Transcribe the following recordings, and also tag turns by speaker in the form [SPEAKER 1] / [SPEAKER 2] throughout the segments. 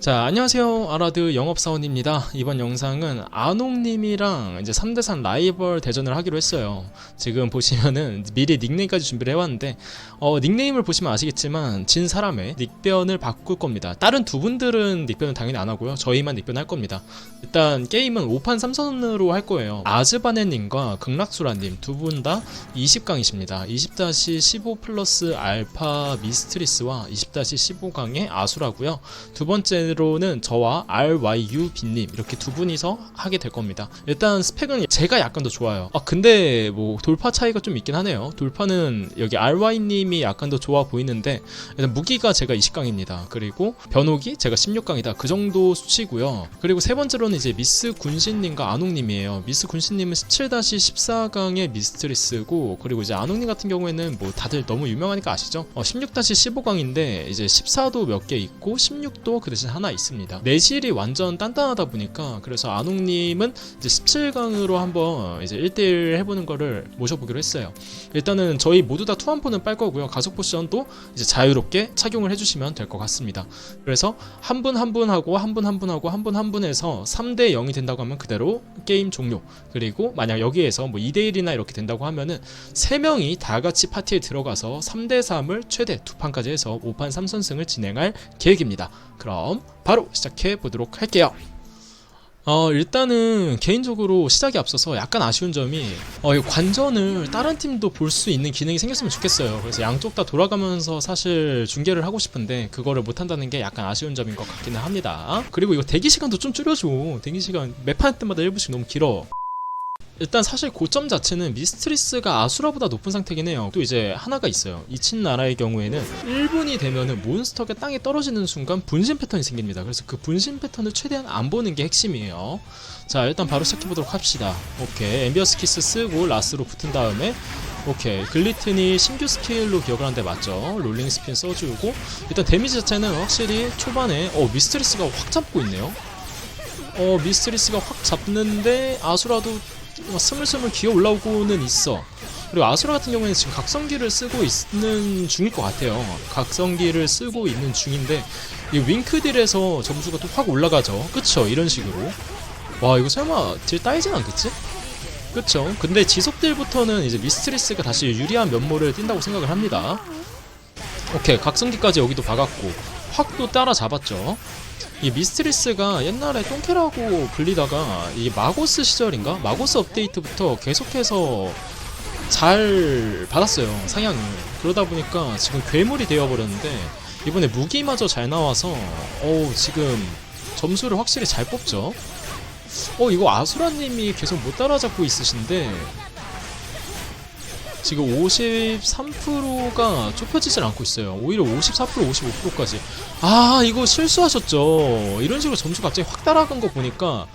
[SPEAKER 1] 자, 안녕하세요. 아라드 영업사원입니다. 이번 영상은 아농님이랑 이제 3대3 라이벌 대전을 하기로 했어요. 지금 보시면은 미리 닉네임까지 준비를 해왔는데, 어, 닉네임을 보시면 아시겠지만, 진 사람의 닉변을 바꿀 겁니다. 다른 두 분들은 닉변은 당연히 안 하고요. 저희만 닉변 할 겁니다. 일단 게임은 5판 3선으로 할 거예요. 아즈바네님과 극락수라님 두 분 다 20강이십니다. 20-15 플러스 알파 미스트리스와 20-15강의 아수라고요. 두 번째 로는 저와 RYUB님 이렇게 두 분이서 하게 될 겁니다. 일단 스펙은 제가 약간 더 좋아요. 아 근데 뭐 돌파 차이가 좀 있긴 하네요. 돌파는 여기 RY님이 약간 더 좋아 보이는데 일단 무기가 제가 20강입니다. 그리고 변호기 제가 16강이다. 그 정도 수치고요. 그리고 세 번째로는 이제 미스 군신님과 안홍님이에요. 미스 군신님은 17-14강의 미스트리스고 그리고 이제 안홍님 같은 경우에는 뭐 다들 너무 유명하니까 아시죠? 어, 16-15강인데 이제 14도 몇 개 있고 16도 그 대신 하나 있습니다. 내실이 완전 단단하다 보니까 그래서 안홍님은 이제 17강으로 한번 이제 1대1 해보는 거를 모셔보기로 했어요. 일단은 저희 모두 다 투한포는 빨 거고요. 가속 포션도 이제 자유롭게 착용을 해주시면 될 것 같습니다. 그래서 한 분 한 분 하고 한 분 한 분 하고 한 분 한 분에서 3대 0이 된다고 하면 그대로 게임 종료. 그리고 만약 여기에서 뭐 2대 1이나 이렇게 된다고 하면은 3명이 다 같이 파티에 들어가서 3대 3을 최대 두 판까지 해서 5판 3선승을 진행할 계획입니다. 그럼 바로 시작해 보도록 할게요. 어, 일단은 개인적으로 시작에 앞서서 약간 아쉬운 점이 어, 이 관전을 다른 팀도 볼 수 있는 기능이 생겼으면 좋겠어요. 그래서 양쪽 다 돌아가면서 사실 중계를 하고 싶은데 그거를 못 한다는 게 약간 아쉬운 점인 것 같기는 합니다. 그리고 이거 대기 시간도 좀 줄여줘. 대기 시간 매 판 때마다 1분씩 너무 길어. 일단 사실 고점 자체는 미스트리스가 아수라보다 높은 상태긴 해요. 또 이제 하나가 있어요. 이친 나라의 경우에는 1분이 되면은 몬스터가 땅에 떨어지는 순간 분신 패턴이 생깁니다. 그래서 그 분신 패턴을 최대한 안 보는 게 핵심이에요. 자, 일단 바로 시작해 보도록 합시다. 오케이. 엠비어스 키스 쓰고 라스로 붙은 다음에 오케이. 글리튼이 신규 스킬로 기억을 하는데 맞죠? 롤링 스핀 써주고 일단 데미지 자체는 확실히 초반에 어 미스트리스가 확 잡고 있네요. 어 미스트리스가 확 잡는데 아수라도 막 스물스물 기어 올라오고는 있어. 그리고 아수라 같은 경우에는 지금 각성기를 쓰고 있는 중일 것 같아요. 각성기를 쓰고 있는 중인데 이 윙크딜에서 점수가 또 확 올라가죠. 그쵸? 이런 식으로. 와 이거 설마 딜 따이진 않겠지? 그쵸? 근데 지속딜부터는 이제 미스트리스가 다시 유리한 면모를 띈다고 생각을 합니다. 오케이 각성기까지 여기도 박았고 확또 따라잡았죠. 이 미스트리스가 옛날에 똥캐라고 불리다가 이 마고스 시절인가? 마고스 업데이트부터 계속해서 잘 받았어요 상향을 그러다 보니까 지금 괴물이 되어버렸는데 이번에 무기마저 잘 나와서 어우 지금 점수를 확실히 잘 뽑죠 어 이거 아수라님이 계속 못 따라잡고 있으신데 지금 53%가 좁혀지질 않고 있어요. 오히려 54% 55%까지. 아, 이거 실수하셨죠. 이런 식으로 점수 갑자기 확 따라간 거 보니까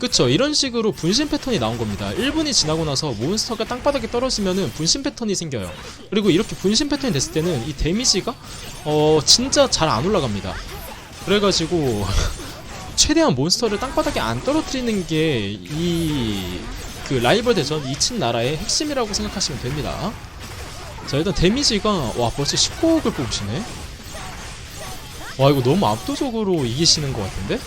[SPEAKER 1] 그쵸 이런 식으로 분신 패턴이 나온 겁니다 1분이 지나고 나서 몬스터가 땅바닥에 떨어지면은 분신 패턴이 생겨요 그리고 이렇게 분신 패턴이 됐을 때는 이 데미지가 어 진짜 잘 안 올라갑니다 그래가지고 최대한 몬스터를 땅바닥에 안 떨어뜨리는 게 이 그 라이벌 대전 이친 나라의 핵심이라고 생각하시면 됩니다. 자 일단 데미지가 와 벌써 19억을 뽑으시네. 와 이거 너무 압도적으로 이기시는 것 같은데?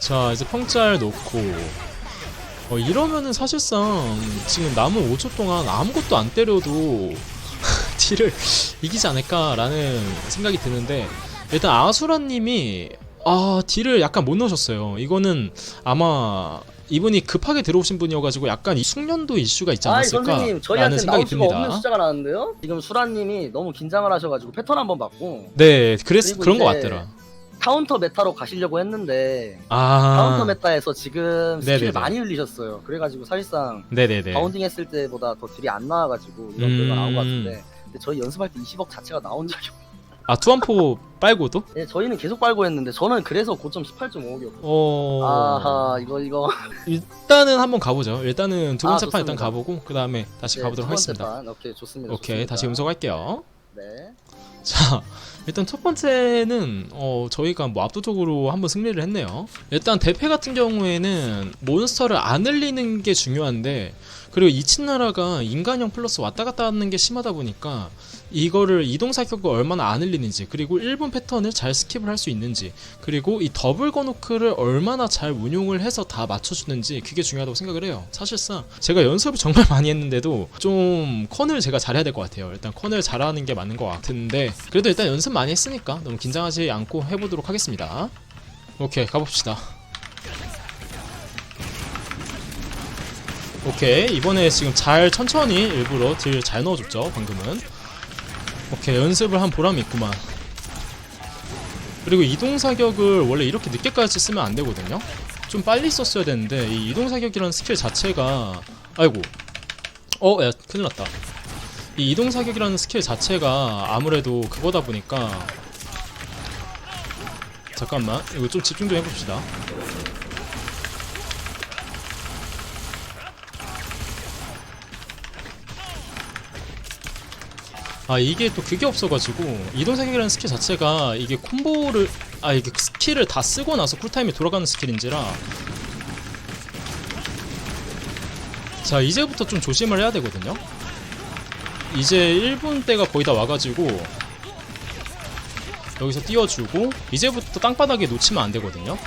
[SPEAKER 1] 자 이제 평짤 놓고 어, 이러면은 사실상 지금 남은 5초 동안 아무것도 안 때려도 딜을 이기지 않을까라는 생각이 드는데 일단 아수라님이 아 딜을 약간 못 넣으셨어요. 이거는 아마 이분이 급하게 들어오신 분이어가지고 약간 이 숙련도 이슈가 있지
[SPEAKER 2] 아이
[SPEAKER 1] 않았을까라는
[SPEAKER 2] 선생님 저희한테
[SPEAKER 1] 생각이
[SPEAKER 2] 나올 수가 없는
[SPEAKER 1] 듭니다.
[SPEAKER 2] 숫자가 나왔는데요? 지금 수라님이 너무 긴장을 하셔가지고 패턴 한번 봤고
[SPEAKER 1] 네,
[SPEAKER 2] 그리고
[SPEAKER 1] 그런 것
[SPEAKER 2] 이제
[SPEAKER 1] 같더라.
[SPEAKER 2] 카운터 메타로 가시려고 했는데
[SPEAKER 1] 아,
[SPEAKER 2] 카운터 메타에서 지금 스킬
[SPEAKER 1] 네네네.
[SPEAKER 2] 많이 흘리셨어요. 그래가지고 사실상
[SPEAKER 1] 네네네.
[SPEAKER 2] 바운딩 했을 때보다 더 딜이 안 나와가지고 이런
[SPEAKER 1] 음.
[SPEAKER 2] 결과 나온 것 같은데 근데 저희 연습할 때 20억 자체가 나온 적이 없어요.
[SPEAKER 1] 아 투한포 빨고도?
[SPEAKER 2] 네, 저희는 계속 빨고 했는데 저는 그래서 고점 18.5억이었고
[SPEAKER 1] 어.
[SPEAKER 2] 아하 이거 이거
[SPEAKER 1] 일단은 한번 가보죠. 일단은 두
[SPEAKER 2] 아,
[SPEAKER 1] 번째 판 일단
[SPEAKER 2] 좋습니다.
[SPEAKER 1] 가보고 그 다음에 다시
[SPEAKER 2] 네,
[SPEAKER 1] 가보도록
[SPEAKER 2] 두 번째
[SPEAKER 1] 하겠습니다.
[SPEAKER 2] 판. 오케이 좋습니다.
[SPEAKER 1] 오케이
[SPEAKER 2] 좋습니다.
[SPEAKER 1] 다시 음소할게요.
[SPEAKER 2] 네.
[SPEAKER 1] 자 일단 첫 번째는 어, 저희가 뭐 압도적으로 한번 승리를 했네요. 일단 대패 같은 경우에는 몬스터를 안 흘리는 게 중요한데 그리고 이친 나라가 인간형 플러스 왔다 갔다 하는 게 심하다 보니까 이거를 이동 사격을 얼마나 안 흘리는지 그리고 1분 패턴을 잘 스킵을 할 수 있는지 그리고 이 더블 거노크를 얼마나 잘 운용을 해서 다 맞춰주는지 그게 중요하다고 생각을 해요. 사실상 제가 연습을 정말 많이 했는데도 좀 컨을 제가 잘해야 될 것 같아요. 일단 컨을 잘하는 게 맞는 것 같은데 그래도 일단 연습 많이 했으니까 너무 긴장하지 않고 해보도록 하겠습니다. 오케이 가봅시다 오케이. 이번에 지금 잘 천천히 일부러 딜 잘 넣어줬죠 방금은. 오케이 연습을 한 보람이 있구만. 그리고 이동 사격을 원래 이렇게 늦게까지 쓰면 안 되거든요? 좀 빨리 썼어야 되는데 이 이동 사격이라는 스킬 자체가 아이고. 어 야 큰일 났다. 이 이동 사격이라는 스킬 자체가 아무래도 그거다 보니까 잠깐만 이거 좀 집중 좀 해봅시다 아 이게 또 그게 없어가지고 이동 사격이라는 스킬 자체가 이게 콤보를 아 이게 스킬을 다 쓰고 나서 쿨타임이 돌아가는 스킬인지라. 자 이제부터 좀 조심을 해야 되거든요. 이제 1분 때가 거의 다 와가지고 여기서 띄워주고 이제부터 땅바닥에 놓치면 안 되거든요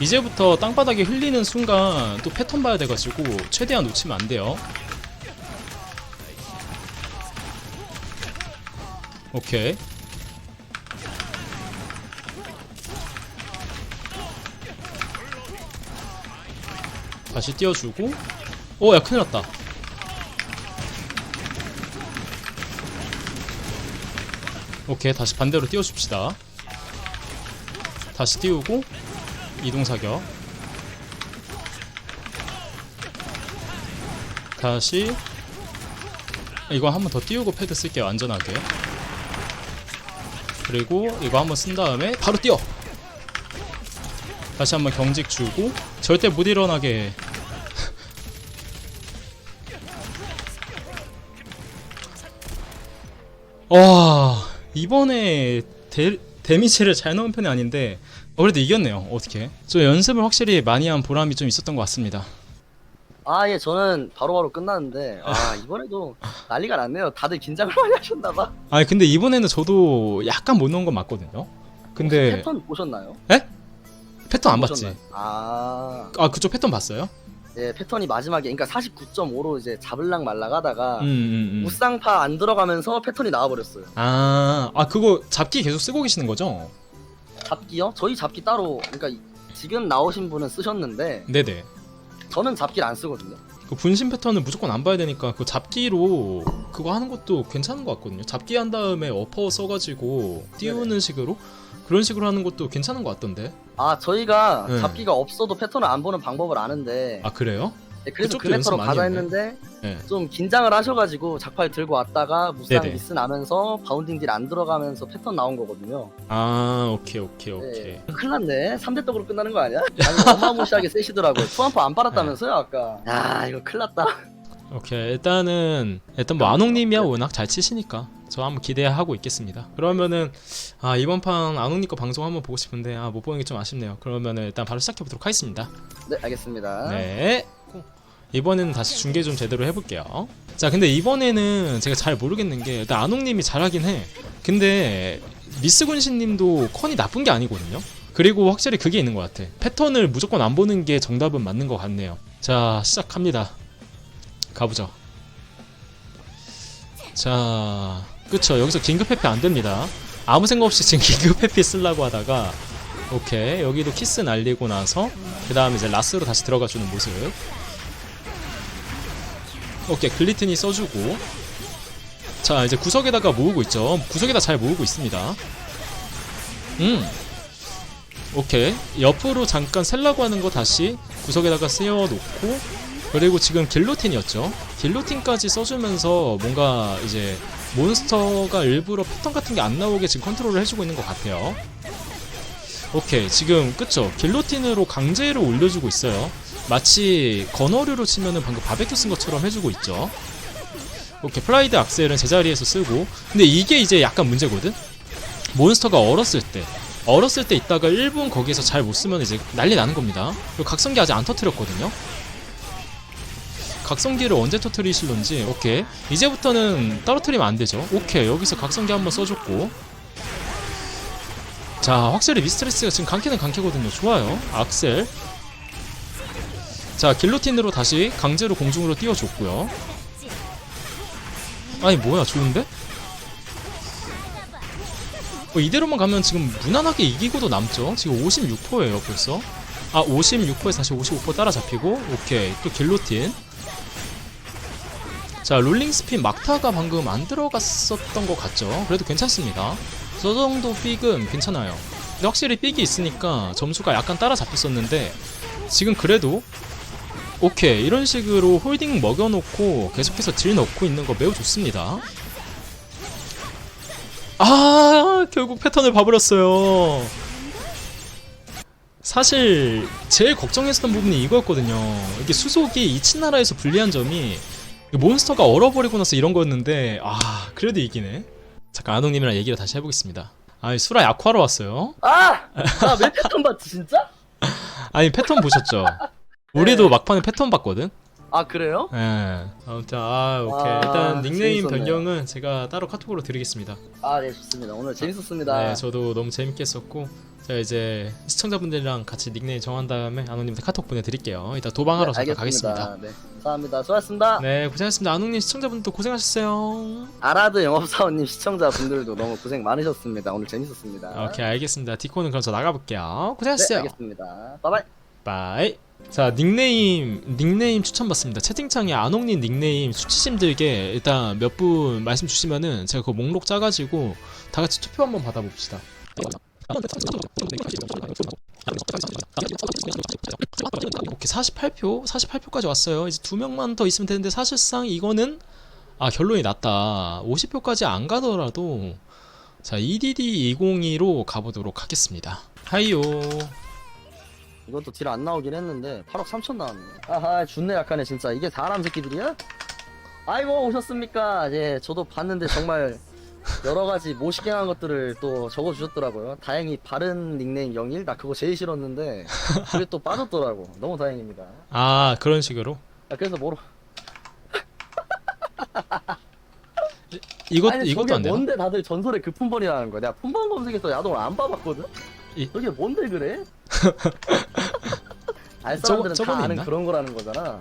[SPEAKER 1] 이제부터 땅바닥에 흘리는 순간 또 패턴 봐야 돼가지고 최대한 놓치면 안 돼요. 오케이. 다시 띄워주고 오야 큰일 났다 오케이 다시 반대로 띄워줍시다 다시 띄우고 이동 사격. 다시. 이거 한 번 더 띄우고 패드 쓸게요 안전하게. 그리고 이거 한 번 쓴 다음에 바로 뛰어! 다시 한번 경직 주고 절대 못 일어나게 와 이번에 데, 데미지를 잘 넣은 편이 아닌데 어, 그래도 이겼네요 어떻게 저 연습을 확실히 많이 한 보람이 좀 있었던 것 같습니다
[SPEAKER 2] 아, 예, 저는 바로바로 끝났는데, 아, 이번에도 난리가 났네요. 다들 긴장을 많이 하셨나봐.
[SPEAKER 1] 아니 근데 이번에는 저도 약간 못 넣은 건 맞거든요 근데
[SPEAKER 2] 패턴 보셨나요?
[SPEAKER 1] 패턴 안 봤지
[SPEAKER 2] 보셨나요? 아,
[SPEAKER 1] 아 그쪽 패턴 봤어요?
[SPEAKER 2] 예, 패턴이 마지막에, 그러니까 49.5로 이제 잡을랑 말랑 하다가,
[SPEAKER 1] 음, 음, 음.
[SPEAKER 2] 무쌍파 안 들어가면서 패턴이 나와버렸어요.
[SPEAKER 1] 아, 아 그거 잡기 계속 쓰고 계시는 거죠?
[SPEAKER 2] 잡기요? 저희 잡기 따로, 그러니까 이- 지금 나오신 분은 쓰셨는데,
[SPEAKER 1] 네네
[SPEAKER 2] 저는 잡기를 안 쓰거든요.
[SPEAKER 1] 그 분신 패턴은 무조건 안 봐야 되니까 그 잡기로 그거 하는 것도 괜찮은 것 같거든요 잡기 한 다음에 어퍼 써가지고 띄우는 식으로 그런 식으로 하는 것도 괜찮은 것 같던데
[SPEAKER 2] 아, 저희가
[SPEAKER 1] 네.
[SPEAKER 2] 잡기가 없어도 패턴을 안 보는 방법을 아는데,
[SPEAKER 1] 아 그래요?
[SPEAKER 2] 네, 그래서
[SPEAKER 1] 그쪽도 연습
[SPEAKER 2] 그래퍼로
[SPEAKER 1] 많이
[SPEAKER 2] 가자
[SPEAKER 1] 했네.
[SPEAKER 2] 했는데,
[SPEAKER 1] 네.
[SPEAKER 2] 좀 긴장을 하셔가지고 작팔 들고 왔다가 무쌍
[SPEAKER 1] 네네.
[SPEAKER 2] 미스 나면서 바운딩 딜 안 들어가면서 패턴 나온 거거든요.
[SPEAKER 1] 아 오케이 오케이 오케이
[SPEAKER 2] 네. 큰일 났네. 3대 떡으로 끝나는 거 아니야? 아니, 어마무시하게 세시더라고요. 투한파 안 빨았다면서요, 아까. 야, 이거 큰일 났다.
[SPEAKER 1] 오케이 일단은 일단 뭐 안홍님이야 워낙 잘 치시니까 저 한번 기대하고 있겠습니다 그러면은 아 이번 판 안홍님 거 방송 한번 보고 싶은데 아 못 보는 게 좀 아쉽네요 그러면은 일단 바로 시작해 보도록 하겠습니다
[SPEAKER 2] 네, 알겠습니다.
[SPEAKER 1] 네. 이번에는 다시 중계 좀 제대로 해볼게요. 자, 근데 이번에는 제가 잘 모르겠는 게 일단 안홍님이 잘하긴 해. 근데 미스군신님도 컨이 나쁜 게 아니거든요. 그리고 확실히 그게 있는 것 같아. 패턴을 무조건 안 보는 게 정답은 맞는 것 같네요. 자, 시작합니다. 가보죠. 자, 그쵸. 여기서 긴급 회피 안 됩니다. 아무 생각 없이 지금 긴급 회피 쓰려고 하다가 오케이 여기도 키스 날리고 나서 그 다음에 이제 라스로 다시 들어가 주는 모습 오케이 글리튼이 써주고. 자 이제 구석에다가 모으고 있죠. 구석에다 잘 모으고 있습니다. 음. 오케이. 옆으로 잠깐 셀라고 하는 거 다시 구석에다가 세워놓고 그리고 지금 길로틴이었죠. 길로틴까지 써주면서 뭔가 이제 몬스터가 일부러 패턴 같은 게 안 나오게 지금 컨트롤을 해주고 있는 것 같아요. 오케이. 지금 그쵸. 길로틴으로 강제로 올려주고 있어요 마치 건어류로 치면은 방금 바베큐 쓴 것처럼 해주고 있죠. 오케이 플라이드 악셀은 제자리에서 쓰고 근데 이게 이제 약간 문제거든. 몬스터가 얼었을 때 얼었을 때 있다가 1분 거기에서 잘 못 쓰면 이제 난리 나는 겁니다. 그리고 각성기 아직 안 터트렸거든요. 각성기를 언제 터트리실런지 오케이 이제부터는 떨어뜨리면 안 되죠. 오케이 여기서 각성기 한번 써줬고 자 확실히 미스트레스가 지금 강캐는 강캐거든요. 좋아요. 악셀 자 길로틴으로 다시 강제로 공중으로 띄워줬고요. 아니 뭐야 좋은데? 어, 이대로만 가면 지금 무난하게 이기고도 남죠. 지금 56%예요 벌써. 아 56%에서 다시 55% 따라잡히고 오케이 또 길로틴. 자 롤링 스핀 막타가 방금 안 들어갔었던 것 같죠. 그래도 괜찮습니다. 저 정도 삑은 괜찮아요. 근데 확실히 삑이 있으니까 점수가 약간 따라잡혔었는데 지금 그래도 오케이 이런 식으로 홀딩 먹여놓고 계속해서 딜 넣고 있는 거 매우 좋습니다. 아 결국 패턴을 봐버렸어요. 사실 제일 걱정했었던 부분이 이거였거든요. 이게 수속이 이친나라에서 불리한 점이 몬스터가 얼어버리고 나서 이런 거였는데 아 그래도 이기네. 잠깐 아동님이랑 얘기를 다시 해보겠습니다. 아 수라 약화로 왔어요.
[SPEAKER 2] 아! 나왜 패턴 봤지 진짜?
[SPEAKER 1] 아니 패턴 보셨죠? 우리도 막판에 패턴 봤거든.
[SPEAKER 2] 아 그래요?
[SPEAKER 1] 예. 아무튼 아 오케이.
[SPEAKER 2] 아,
[SPEAKER 1] 일단 닉네임
[SPEAKER 2] 재밌었네요.
[SPEAKER 1] 변경은 제가 따로 카톡으로 드리겠습니다.
[SPEAKER 2] 아 네 좋습니다 오늘 재밌었습니다
[SPEAKER 1] 네, 저도 너무 재밌게 했었고 제가 이제 시청자분들이랑 같이 닉네임 정한 다음에 아노님한테 카톡 보내드릴게요. 이따 도방하러
[SPEAKER 2] 네,
[SPEAKER 1] 잠깐
[SPEAKER 2] 알겠습니다.
[SPEAKER 1] 가겠습니다.
[SPEAKER 2] 네 감사합니다 수고하셨습니다
[SPEAKER 1] 네, 고생하셨습니다. 아노님 시청자분도 고생하셨어요.
[SPEAKER 2] 아라드 영업사원님 시청자분들도 너무 고생 많으셨습니다 오늘 재밌었습니다
[SPEAKER 1] 오케이, 알겠습니다. 디코는 그럼 저 나가볼게요.
[SPEAKER 2] 네
[SPEAKER 1] 고생하셨어요.
[SPEAKER 2] 알겠습니다 바이바이
[SPEAKER 1] 바이. 자 닉네임 닉네임 추천 받습니다. 채팅창에 안홍님 닉네임 수치심 들게 일단 몇 분 말씀 주시면은 제가 그 목록 짜가지고 다 같이 투표 한번 받아봅시다. 오케이 48표 48표까지 왔어요. 이제 두 명만 더 있으면 되는데 사실상 이거는 아 결론이 났다. 50표까지 안 가더라도 자 EDD 202로 가보도록 하겠습니다. 하이요.
[SPEAKER 2] 이것도 딜 안 나오긴 했는데 8억 3천 나왔네. 아하 준내 약하네 진짜. 이게 사람 새끼들이야? 아이고 오셨습니까? 예 저도 봤는데 정말 여러가지 모시갱한 것들을 또 적어주셨더라고요. 다행히 바른 닉네임 영일? 나 그거 제일 싫었는데 그게 또 빠졌더라고. 너무 다행입니다.
[SPEAKER 1] 아 그런 식으로?
[SPEAKER 2] 아, 그래서 뭐로?
[SPEAKER 1] 이것
[SPEAKER 2] 아니,
[SPEAKER 1] 이것도 안 되나?
[SPEAKER 2] 뭔데 다들 전설의 그 품번이라는 거야? 내가 품번 검색해서 야동을 안 봐봤거든?
[SPEAKER 1] 이-
[SPEAKER 2] 저게 뭔데 그래? 알 사람들은
[SPEAKER 1] 저거는
[SPEAKER 2] 다 아는
[SPEAKER 1] 있나?
[SPEAKER 2] 그런 거라는 거잖아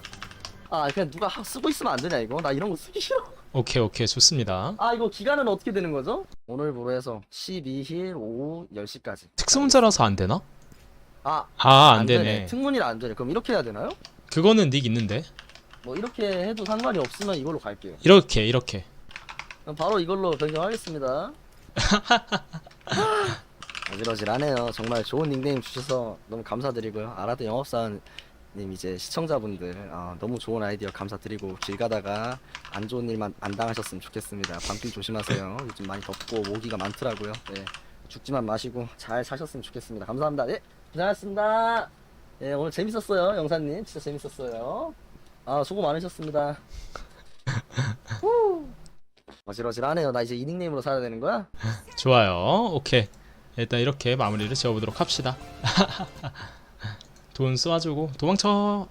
[SPEAKER 2] 아 그냥 누가 하- 쓰고 있으면 안 되냐 이거? 나 이런 거 쓰기 싫어
[SPEAKER 1] 오케이 오케이 좋습니다.
[SPEAKER 2] 아 이거 기간은 어떻게 되는 거죠? 오늘부로 해서 12일 오후 10시까지
[SPEAKER 1] 특수문자라서 안 되나?
[SPEAKER 2] 아,
[SPEAKER 1] 아 안.
[SPEAKER 2] 되네 특문이라 안 되네 그럼 이렇게 해야 되나요?
[SPEAKER 1] 그거는 닉 있는데
[SPEAKER 2] 뭐 이렇게 해도 상관이 없으면 이걸로 갈게요
[SPEAKER 1] 이렇게 이렇게.
[SPEAKER 2] 그럼 바로 이걸로 변경하겠습니다 어지러지하네요. 정말 좋은 닉네임 주셔서 너무 감사드리고요. 아라드 영업사원님 이제 시청자분들 아, 너무 좋은 아이디어 감사드리고 길 가다가 안 좋은 일만 안 당하셨으면 좋겠습니다. 밤길 조심하세요. 요즘 많이 덥고 모기가 많더라고요. 네, 죽지만 마시고 잘 사셨으면 좋겠습니다. 감사합니다. 네 고생하셨습니다. 네 오늘 재밌었어요 영사님. 진짜 재밌었어요. 아 수고 많으셨습니다. 후. 어지러지하네요. 나 이제 이 닉네임으로 살아야 되는 거야?
[SPEAKER 1] 좋아요. 오케이. 일단 이렇게 마무리를 지어보도록 합시다. 돈 쏘아주고 도망쳐.